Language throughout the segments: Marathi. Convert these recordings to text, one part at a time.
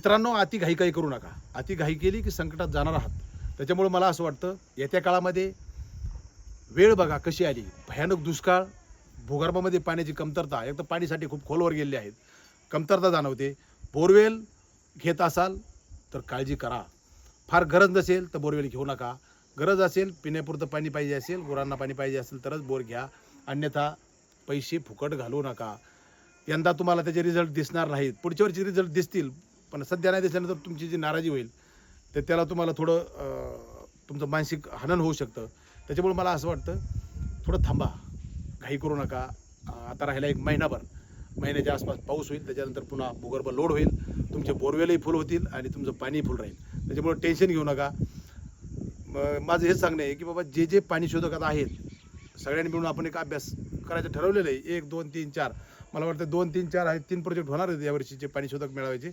मित्रांनो अति घाई काही करू नका. अति घाई केली की संकटात जाणार आहात. त्याच्यामुळे मला असं वाटतं येत्या काळामध्ये वेळ बघा कशी आली. भयानक दुष्काळ भूगर्भामध्ये पाण्याची कमतरता एक तर पाणीसाठी खूप खोलवर गेलेली आहेत. कमतरता जाणवते. बोरवेल घेत असाल तर काळजी करा. फार गरज नसेल तर बोरवेल घेऊ नका. गरज असेल पिण्यापुरतं पाणी पाहिजे असेल गुरांना पाणी पाहिजे असेल तरच बोर घ्या. अन्यथा पैसे फुकट घालू नका. यंदा तुम्हाला त्याचे रिझल्ट दिसणार नाहीत. पुढच्या वर्षी रिझल्ट दिसतील. पण सध्या नाही दिसल्यानंतर तुमची जी नाराजी होईल तर त्याला तुम्हाला थोडं तुमचं मानसिक हनन होऊ शकतं. त्याच्यामुळे मला असं वाटतं थोडं थांबा. घाई करू नका. आता राहिला एक महिनाभर. महिन्याच्या आसपास पाऊस होईल त्याच्यानंतर पुन्हा भूगर्भ लोड होईल. तुमचे बोरवेलही फुल होतील आणि तुमचं पाणी फुल राहील. त्याच्यामुळे टेन्शन घेऊ नका. माझं हेच सांगणं आहे की बाबा जे जे पाणी शोधक आता आहेत सगळ्यांनी मिळून आपण एक अभ्यास करायचं ठरवलेलं आहे. एक दोन तीन चार. मला वाटतं दोन तीन चार आहेत तीन प्रोजेक्ट होणार आहेत यावर्षीचे पाणी शोधक मिळावायचे.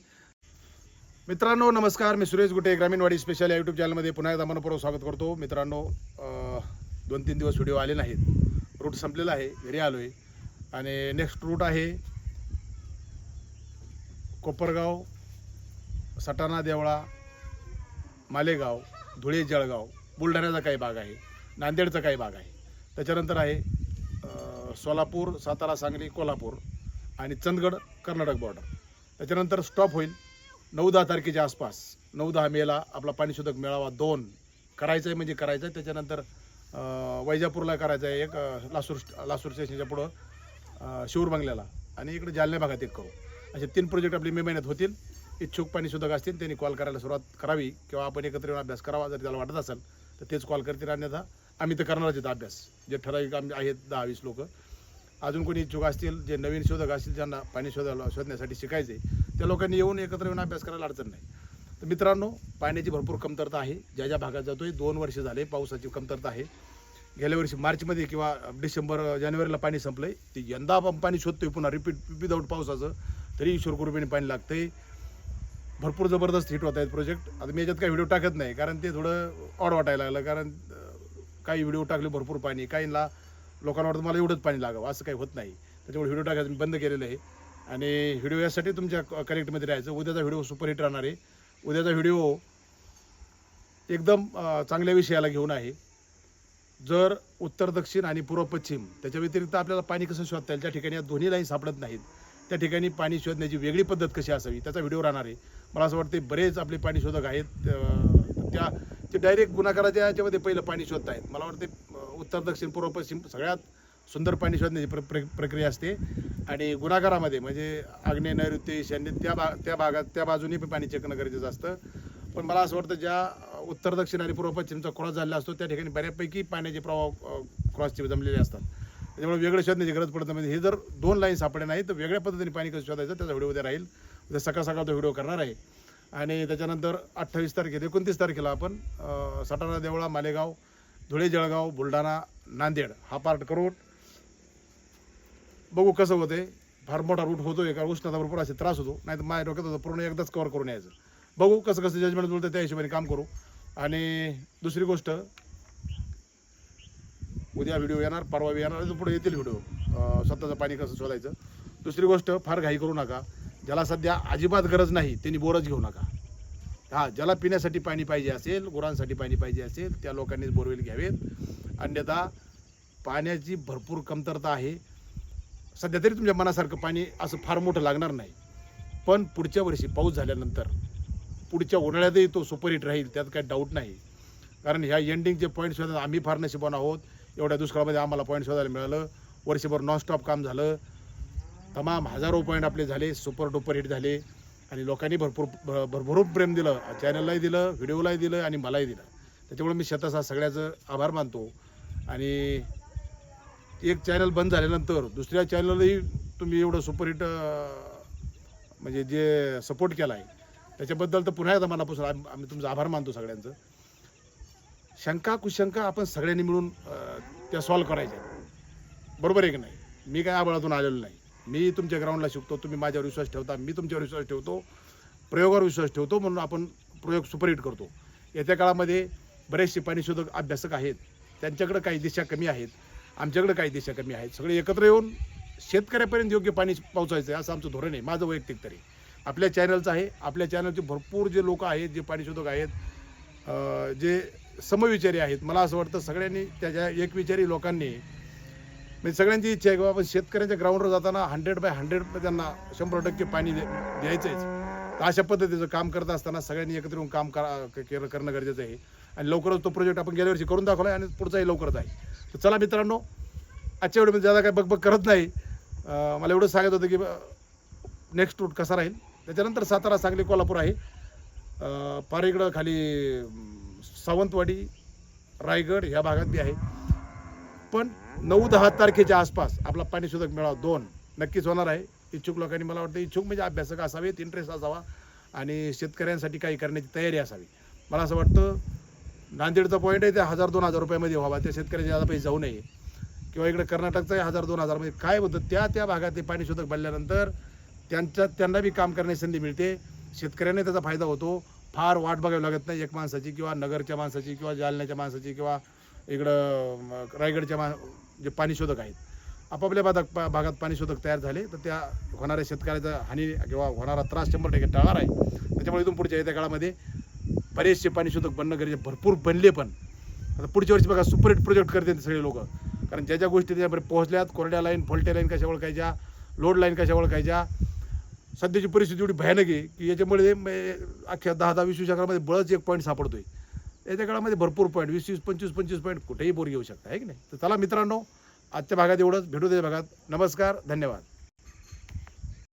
मित्रांनो नमस्कार. मी सुरेश गुटे ग्रामीणवाडी स्पेशल या यूट्यूब चॅनलमध्ये पुन्हा एकदा मनपूर्वक स्वागत करतो. मित्रांनो दोन तीन दिवस व्हिडिओ आले नाहीत. रूट संपलेला आहे. घरी आलो आहे आणि नेक्स्ट रूट आहे कोपरगाव सटाणा देवळा मालेगाव धुळे जळगाव बुलढाण्याचा काही भाग आहे. नांदेडचा काही भाग आहे. त्याच्यानंतर आहे सोलापूर सातारा सांगली कोल्हापूर आणि चंदगड कर्नाटक बॉर्डर त्याच्यानंतर स्टॉप होईल. नऊ दहा तारखेच्या आसपास नऊ दहा मेला आपला पाणीशोधक मेळावा दोन करायचा आहे म्हणजे करायचा आहे त्याच्यानंतर वैजापूरला करायचं आहे एक लासूर लासूर स्टेशनच्या पुढं अं, शिवर बंगल्याला आणि इकडे जालन्या भागात एक करू. असे तीन प्रोजेक्ट आपले मे महिन्यात होतील. इच्छुक पाणीशोधक असतील त्यांनी कॉल करायला सुरुवात करावी किंवा आपण एकत्र येऊन अभ्यास करावा. जर त्याला वाटत असेल तर तेच कॉल करतील. अन्यथा आम्ही तर करणारच आहेत अभ्यास. जे ठराविक आम्ही आहेत दहा वीस लोक. अजून कोणी इच्छुक असतील जे नवीन शोधक असतील ज्यांना पाणी शोधायला शोधण्यासाठी शिकायचे त्या लोकांनी येऊन एकत्र येऊन अभ्यास करायला अडचण नाही. तर मित्रांनो पाण्याची भरपूर कमतरता आहे. ज्या ज्या भागात जातोय दोन वर्ष झाले पावसाची कमतरता आहे. गेल्या वर्षी मार्चमध्ये किंवा डिसेंबर जानेवारीला पाणी संपलंय. ते यंदा आपण पाणी शोधतोय पुन्हा रिपीट विदाऊट पावसाचं. तरी ईश्वर कृपेने पाणी लागतंय. भरपूर जबरदस्त हिट होत आहेत प्रोजेक्ट आता मी याच्यात काही व्हिडिओ टाकत नाही कारण ते थोडं ऑड वाटायला लागलं. कारण काही व्हिडिओ टाकले भरपूर पाणी. काहींना लोकांना वाटतं मला एवढंच पाणी लागावं. असं काही होत नाही. त्याच्यामुळे व्हिडिओ टाकायचं मी बंद केलेलं आहे. आणि व्हिडिओ यासाठी तुमच्या कनेक्टमध्ये राहायचं. उद्याचा व्हिडिओ सुपरहिट राहणार आहे. उद्याचा व्हिडिओ एकदम चांगल्या विषयाला घेऊन आहे. जर उत्तर दक्षिण आणि पूर्व पश्चिम त्याच्या व्यतिरिक्त आपल्याला पाणी कसं शोधता येईल? त्या ठिकाणी या दोन्ही लाईन सापडत नाहीत. त्या ठिकाणी पाणी शोधण्याची वेगळी पद्धत कशी असावी? त्याचा व्हिडिओ राहणार आहे. मला असं वाटते बरेच आपले पाणी शोधक आहेत त्या ते डायरेक्ट गुणाकाराच्या याच्यामध्ये पहिलं पाणी शोधत आहेत मला वाटते उत्तर दक्षिण पूर्व पश्चिम सगळ्यात सुंदर पाणी शोधण्याची प्र प्र प्रक्रिया असते. आणि गुणागारामध्ये म्हणजे आग्नेय नैऋत्य ईशान्य त्या भा त्या भागात त्या बाजूने पण पाणी चेकणं गरजेचं असतं. पण मला असं वाटतं ज्या उत्तर दक्षिण आणि पूर्व पश्चिमचा क्रॉस झालेला असतो त्या ठिकाणी बऱ्यापैकी पाण्याचे प्रवाह क्रॉसचे जमलेले असतात. त्याच्यामुळे वेगळं शोधण्याची गरज पडत म्हणजे हे जर दोन लाईन सापडले नाही तर वेगळ्या पद्धतीने पाणी कसं शोधायचं त्याचा व्हिडिओ उद्या राहील. उद्या सकाळ सकाळ तो व्हिडिओ करणार आहे. आणि त्याच्यानंतर अठ्ठावीस तारखेला एकोणतीस तारखेला आपण सटाणा देवळा मालेगाव धुळे जळगाव बुलढाणा नांदेड हा पार्ट करून बघू कसं होते फार मोठा रूट होतो एका उष्णता भरपूर असे त्रास होतो. नाही तर माझ्या डोक्यात होतं पूर्ण एकदाच कव्हर करून यायचं. बघू कसं कसं जजमेंट जुळतं त्या हिशोबाने काम करू. आणि दुसरी गोष्ट उद्या व्हिडिओ येणार परवा येणार पुढे येतील व्हिडिओ स्वतःचं पाणी कसं शोधायचं. दुसरी गोष्ट फार घाई करू नका. ज्याला सध्या अजिबात गरज नाही त्यांनी बोरच घेऊ नका. हा ज्याला पिण्यासाठी पाणी पाहिजे असेल गुरांसाठी पाणी पाहिजे असेल त्या लोकांनीच बोरवेल घ्यावेत. अन्यथा पाण्याची भरपूर कमतरता आहे. सध्या तरी तुमच्या मनासारखं पाणी असं फार मोठं लागणार नाही. पण पुढच्या वर्षी पाऊस झाल्यानंतर पुढच्या उन्हाळ्यातही तो सुपरहिट राहील त्यात काही डाऊट नाही. कारण ह्या एंडिंगचे पॉईंट शोधायला आम्ही फार नशिबान आहोत. एवढ्या दुष्काळामध्ये आम्हाला पॉईंट शोधायला मिळालं. वर्षभर नॉनस्टॉप काम झालं. तमाम हजारो पॉईंट आपले झाले सुपर डुपर हिट झाले. आणि लोकांनी भरपूर भर- भरभरून प्रेम दिलं चॅनललाही दिलं व्हिडिओलाही दिलं आणि मलाही दिलं. त्याच्यामुळे मी स्वतःचा सगळ्याचं आभार मानतो. आणि एक चॅनल बंद झाल्यानंतर दुसऱ्या चॅनलही तुम्ही एवढं सुपरहिट म्हणजे जे सपोर्ट केला आहे त्याच्याबद्दल तर पुन्हा एकदा मनापासून आम्ही तुमचा आभार मानतो सगळ्यांचं. शंका कुशंका आपण सगळ्यांनी मिळून त्या सॉल्व्ह करायच्या. बरोबर आहे की नाही? मी काय आबळातून आलेलो नाही. मी तुमच्या ग्राउंडला शिकतो तुम्ही माझ्यावर विश्वास ठेवता मी तुमच्यावर विश्वास ठेवतो प्रयोगावर विश्वास ठेवतो म्हणून आपण प्रयोग सुपरहिट करतो. येत्या काळामध्ये बरेचसे पाणीशोधक अभ्यासक आहेत त्यांच्याकडे काही दिशा कमी आहेत. आमच्याकडे काही दिशा कमी आहेत. सगळे एकत्र येऊन शेतकऱ्यापर्यंत योग्य पाणी पोहोचायचं आहे असं आमचं धोरण आहे. माझं वैयक्तिक तरी. आपल्या चॅनलचं आहे. आपल्या चॅनलचे भरपूर जे लोक आहेत जे पाणीशोधक आहेत जे समविचारी आहेत मला असं वाटतं सगळ्यांनी त्याच्या एकविचारी लोकांनी म्हणजे सगळ्यांची इच्छा आहे की बाबा शेतकऱ्यांच्या ग्राउंडवर जाताना हंड्रेड बाय हंड्रेड त्यांना शंभर टक्के पाणी द्यायचंच तर अशा पद्धतीचं काम करत असताना सगळ्यांनी एकत्र येऊन काम करा केलं- करणं गरजेचं आहे. आणि लवकरच तो प्रोजेक्ट आपण गेल्या वर्षी करून दाखवला आहे आणि पुढचाही लवकरच आहे. तर चला मित्रांनो आजच्या वेळी मी ज्यादा काही बकबक करत नाही मला एवढंच सांगत होतं की नेक्स्ट रूट कसा राहील? त्याच्यानंतर सातारा सांगली कोल्हापूर आहे. अं, फार इकडं खाली सावंतवाडी रायगड ह्या भागात बी आहे. पण नऊ दहा तारखेच्या आसपास आपला पाणीशोधक मेळावा दोन नक्कीच होणार आहे. इच्छुक लोकांनी मला वाटतं इच्छुक म्हणजे अभ्यासक असावेत इंटरेस्ट असावा आणि शेतकऱ्यांसाठी काही करण्याची तयारी असावी. मला असं वाटतं नांदेडचा पॉईंट आहे ते हजार दोन हजार रुपयामध्ये व्हावा त्या शेतकऱ्याचे जादा पैसे जाऊ नये. किंवा इकडे कर्नाटकचा हजार दोन हजारमध्ये काय होतं त्या त्या भागात ते पाणी शोधक बनल्यानंतर त्यांच्या त्यांना बी काम करण्याची संधी मिळते. शेतकऱ्यांना त्याचा फायदा होतो. फार वाट बघावी लागत नाही एक माणसाची किंवा नगरच्या माणसाची किंवा जालन्याच्या माणसाची किंवा इकडं रायगडच्या मा जे पाणी शोधक आहेत. आपापल्या भागात पा- भागात पाणी शोधक तयार झाले तर त्या होणाऱ्या शेतकऱ्याचा हानी किंवा होणारा त्रास शंभर टक्के टाळणार आहे. त्याच्यामुळे इथून पुढच्या येत्या काळामध्ये बरेचसे पाणी शोधक बनणं गरजेचे भरपूर बनले पण. आता पुढच्या वर्षी बघा सुपरहिट प्रोजेक्ट करते सगळे लोक. कारण ज्या ज्या गोष्टी त्याच्यापर्यंत पोहोचल्यात कोरड्या लाईन फॉल्टे लाईन कशा ओळखायच्या लोड लाईन कशा ओळखायच्या सध्याची परिस्थिती एवढी भयानक आहे की याच्यामुळे अख्ख्या दहा दहा वीस वीस अकरामध्ये बळच एक पॉईंट सापडतोय. याच्या काळामध्ये भरपूर पॉईंट वीस वीस पंचवीस पंचवीस पॉईंट कुठेही बोर घेऊ शकता आहे की नाही? तर चला मित्रांनो आजच्या भागात एवढंच. भेटू दे भागात. नमस्कार धन्यवाद.